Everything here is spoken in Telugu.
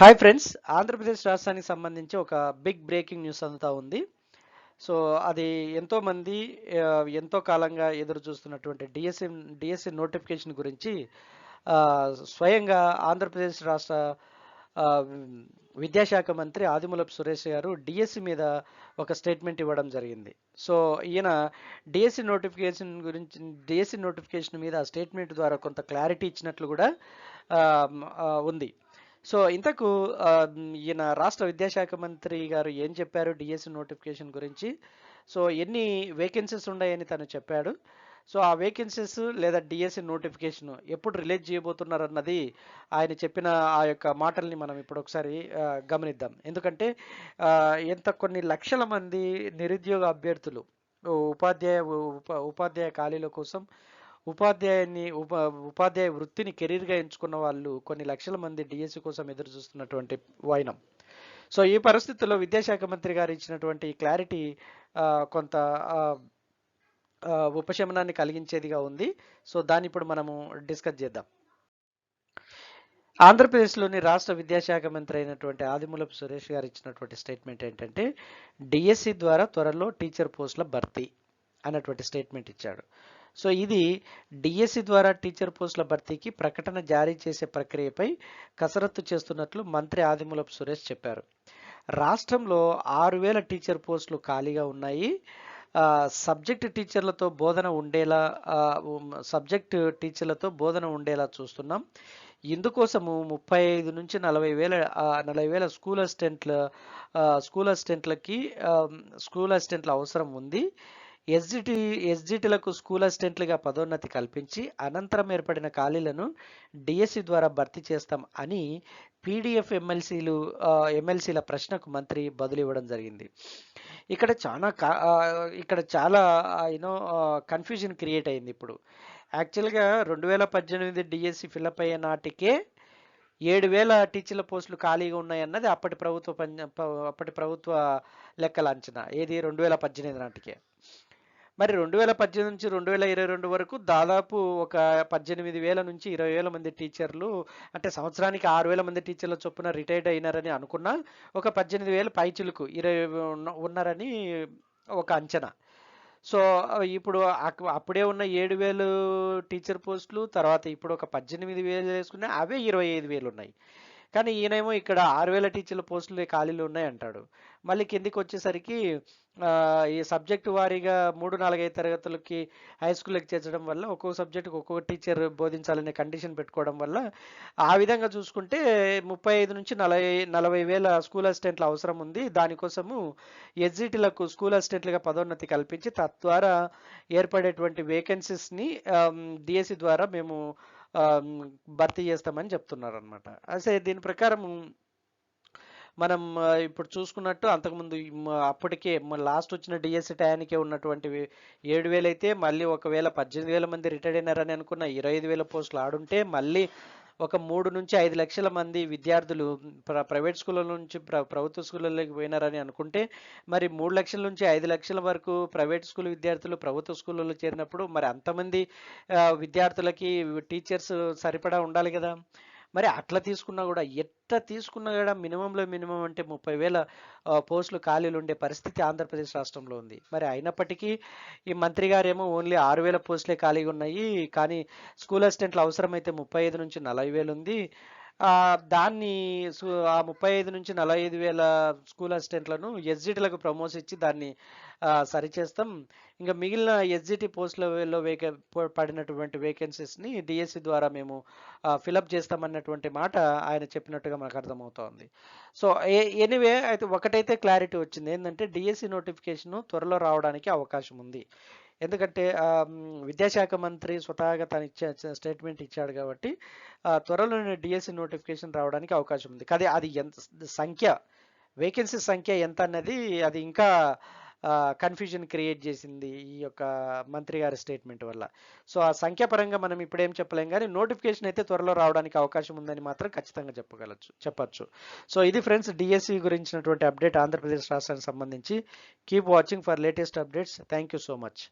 హాయ్ ఫ్రెండ్స్ ఆంధ్రప్రదేశ్ రాష్ట్రానికి సంబంధించి ఒక బిగ్ బ్రేకింగ్ న్యూస్ అంతా ఉంది. సో అది ఎంతోమంది ఎంతో కాలంగా ఎదురు చూస్తున్నటువంటి డిఎస్సి డిఎస్సి నోటిఫికేషన్ గురించి స్వయంగా ఆంధ్రప్రదేశ్ రాష్ట్ర విద్యాశాఖ మంత్రి ఆదిమూలపు సురేష్ గారు డిఎస్సి మీద ఒక స్టేట్మెంట్ ఇవ్వడం జరిగింది. సో ఈయన డిఎస్సి నోటిఫికేషన్ గురించి డిఎస్సి నోటిఫికేషన్ మీద ఆ స్టేట్మెంట్ ద్వారా కొంత క్లారిటీ ఇచ్చినట్లు కూడా ఉంది. సో ఇంతకు ఈయన రాష్ట్ర విద్యాశాఖ మంత్రి గారు ఏం చెప్పారు డిఎస్సి నోటిఫికేషన్ గురించి? సో ఎన్ని వేకెన్సీస్ ఉన్నాయని తను చెప్పాడు. సో ఆ వేకెన్సీస్ లేదా డిఎస్సి నోటిఫికేషన్ ఎప్పుడు రిలీజ్ చేయబోతున్నారు అన్నది ఆయన చెప్పిన ఆ యొక్క మాటల్ని మనం ఇప్పుడు ఒకసారి గమనిద్దాం. ఎందుకంటే ఎంత కొన్ని లక్షల మంది నిరుద్యోగ అభ్యర్థులు ఉపాధ్యాయ ఉపాధ్యాయ ఖాళీల కోసం ఉపాధ్యాయుని ఉప ఉపాధ్యాయ వృత్తిని కెరీర్గా ఎంచుకున్న వాళ్ళు కొన్ని లక్షల మంది డిఎస్సి కోసం ఎదురు చూస్తున్నటువంటి వైనం. సో ఈ పరిస్థితుల్లో విద్యాశాఖ మంత్రి గారు ఇచ్చినటువంటి క్లారిటీ కొంత ఉపశమనాన్ని కలిగించేదిగా ఉంది. సో దాన్ని ఇప్పుడు మనము డిస్కస్ చేద్దాం. ఆంధ్రప్రదేశ్లోని రాష్ట్ర విద్యాశాఖ మంత్రి అయినటువంటి ఆదిమూలపు సురేష్ గారు ఇచ్చినటువంటి స్టేట్మెంట్ ఏంటంటే డిఎస్సి ద్వారా త్వరలో టీచర్ పోస్టుల భర్తీ అన్నటువంటి స్టేట్మెంట్ ఇచ్చాడు. సో ఇది డిఎస్సి ద్వారా టీచర్ పోస్టుల భర్తీకి ప్రకటన జారీ చేసే ప్రక్రియపై కసరత్తు చేస్తున్నట్లు మంత్రి ఆదిమూలపు సురేష్ చెప్పారు. రాష్ట్రంలో ఆరు వేల టీచర్ పోస్టులు ఖాళీగా ఉన్నాయి. సబ్జెక్ట్ టీచర్లతో బోధన ఉండేలా సబ్జెక్ట్ టీచర్లతో బోధన ఉండేలా చూస్తున్నాం. ఇందుకోసము ముప్పై ఐదు నుంచి నలభై వేల నలభై వేల స్కూల్ అసిస్టెంట్ల స్కూల్ అసిస్టెంట్లకి స్కూల్ అసిస్టెంట్ల అవసరం ఉంది. ఎస్జిటి ఎస్జిటిలకు స్కూల్ అసిస్టెంట్లుగా పదోన్నతి కల్పించి అనంతరం ఏర్పడిన ఖాళీలను డిఎస్సి ద్వారా భర్తీ చేస్తాం అని పీడిఎఫ్ ఎమ్మెల్సీలు ఎమ్మెల్సీల ప్రశ్నకు మంత్రి బదులు ఇవ్వడం జరిగింది. ఇక్కడ చాలా ఇక్కడ చాలా యూనో కన్ఫ్యూజన్ క్రియేట్ అయింది ఇప్పుడు. యాక్చువల్గా రెండు వేల పద్దెనిమిది డిఎస్సి ఫిలప్ అయ్యే నాటికే ఏడు వేల టీచర్ల పోస్టులు ఖాళీగా ఉన్నాయన్నది అప్పటి ప్రభుత్వ పంజ- అప్పటి ప్రభుత్వ లెక్కల అంచనా. ఏది? రెండు వేల పద్దెనిమిది నాటికే. మరి రెండు వేల పద్దెనిమిది నుంచి రెండు వేల ఇరవై రెండు వరకు దాదాపు ఒక పద్దెనిమిది వేల నుంచి ఇరవై వేల మంది టీచర్లు అంటే సంవత్సరానికి ఆరు వేల మంది టీచర్ల చొప్పున రిటైర్డ్ అయినారని అనుకున్నా ఒక పద్దెనిమిది వేల పైచులకు ఇరవై ఉన్న- ఉన్నారని ఒక అంచనా. సో ఇప్పుడు అప్పుడే ఉన్న ఏడు వేలు టీచర్ పోస్టులు తర్వాత ఇప్పుడు ఒక పద్దెనిమిది వేలు వేసుకున్నా అవే ఇరవై ఐదు వేలు ఉన్నాయి. కానీ ఈయనేమో ఇక్కడ ఆరు వేల టీచర్ల పోస్టులు ఖాళీలు ఉన్నాయి అంటాడు మళ్ళీ కిందికి వచ్చేసరికి ఈ సబ్జెక్టు వారీగా మూడు నాలుగైదు తరగతులకి హై స్కూల్కి చేర్చడం వల్ల ఒక్కో సబ్జెక్టుకి ఒక్కొక్క టీచర్ బోధించాలనే కండిషన్ పెట్టుకోవడం వల్ల ఆ విధంగా చూసుకుంటే ముప్పై ఐదు నుంచి నలభై నలభై వేల స్కూల్ అసిస్టెంట్ల అవసరం ఉంది. దానికోసము ఎస్జిటీలకు స్కూల్ అసిస్టెంట్లుగా పదోన్నతి కల్పించి తద్వారా ఏర్పడేటువంటి వేకెన్సీస్ని డిఎస్సి ద్వారా మేము భర్తీ చేస్తామని చెప్తున్నారు అనమాట అసలు దీని ప్రకారం మనం ఇప్పుడు చూసుకున్నట్టు అంతకుముందు అప్పటికే లాస్ట్ వచ్చిన డిఎస్సి టయానికే ఉన్నటువంటి ఏడు వేలు అయితే మళ్ళీ ఒకవేళ పద్దెనిమిది వేల మంది రిటైర్డ్ అయినారని అనుకున్న ఇరవై ఐదు వేల పోస్టులు ఆడుంటే మళ్ళీ ఒక మూడు నుంచి ఐదు లక్షల మంది విద్యార్థులు ప్ర ప్రైవేట్ స్కూళ్ళ నుంచి ప్ర ప్రభుత్వ స్కూళ్ళలోకి పోయినారని అనుకుంటే మరి మూడు లక్షల నుంచి ఐదు లక్షల వరకు ప్రైవేట్ స్కూల్ విద్యార్థులు ప్రభుత్వ స్కూళ్ళలో చేరినప్పుడు మరి అంతమంది విద్యార్థులకి టీచర్స్ సరిపడా ఉండాలి కదా? మరి అట్లా తీసుకున్నా కూడా ఎట్లా తీసుకున్నా కూడా మినిమంలో మినిమం అంటే ముప్పై వేల పోస్టులు ఖాళీలు ఉండే పరిస్థితి ఆంధ్రప్రదేశ్ రాష్ట్రంలో ఉంది. మరి అయినప్పటికీ ఈ మంత్రి గారేమో ఓన్లీ ఆరు వేల పోస్టులే ఖాళీగా ఉన్నాయి. కానీ స్కూల్ అసిస్టెంట్లు అవసరమైతే ముప్పై ఐదు నుంచి నలభై వేలు ఉంది. దాన్ని సు- ఆ ముప్పై ఐదు నుంచి నలభై ఐదు వేల స్కూల్ అసిస్టెంట్లను ఎస్జిటీలకు ప్రమోషన్ ఇచ్చి దాన్ని సరిచేస్తాం. ఇంకా మిగిలిన ఎస్జిటి పోస్టులలో వేక పడినటువంటి వేకెన్సీస్ని డిఎస్సి ద్వారా మేము ఫిలప్ చేస్తామన్నటువంటి మాట ఆయన చెప్పినట్టుగా మనకు అర్థమవుతోంది. సో ఎనీవే అయితే ఒకటైతే క్లారిటీ వచ్చింది. ఏంటంటే డిఎస్సి నోటిఫికేషన్ త్వరలో రావడానికి అవకాశం ఉంది. ఎందుకంటే విద్యాశాఖ మంత్రి స్వతహాగా తను ఇచ్చే స్టేట్మెంట్ ఇచ్చాడు కాబట్టి త్వరలోనే డిఎస్సి నోటిఫికేషన్ రావడానికి అవకాశం ఉంది. కానీ అది ఎంత సంఖ్య వేకెన్సీ సంఖ్య ఎంత అన్నది అది ఇంకా కన్ఫ్యూజన్ క్రియేట్ చేసింది ఈ యొక్క మంత్రి గారి స్టేట్మెంట్ వల్ల. సో ఆ సంఖ్యాపరంగా మనం ఇప్పుడేం చెప్పలేం కానీ నోటిఫికేషన్ అయితే త్వరలో రావడానికి అవకాశం ఉందని మాత్రం ఖచ్చితంగా చెప్పగలచ్చు చెప్పచ్చు. సో ఇది ఫ్రెండ్స్ డిఎస్సి గురించినటువంటి అప్డేట్ ఆంధ్రప్రదేశ్ రాష్ట్రానికి సంబంధించి. Keep watching for latest updates. Thank you so much.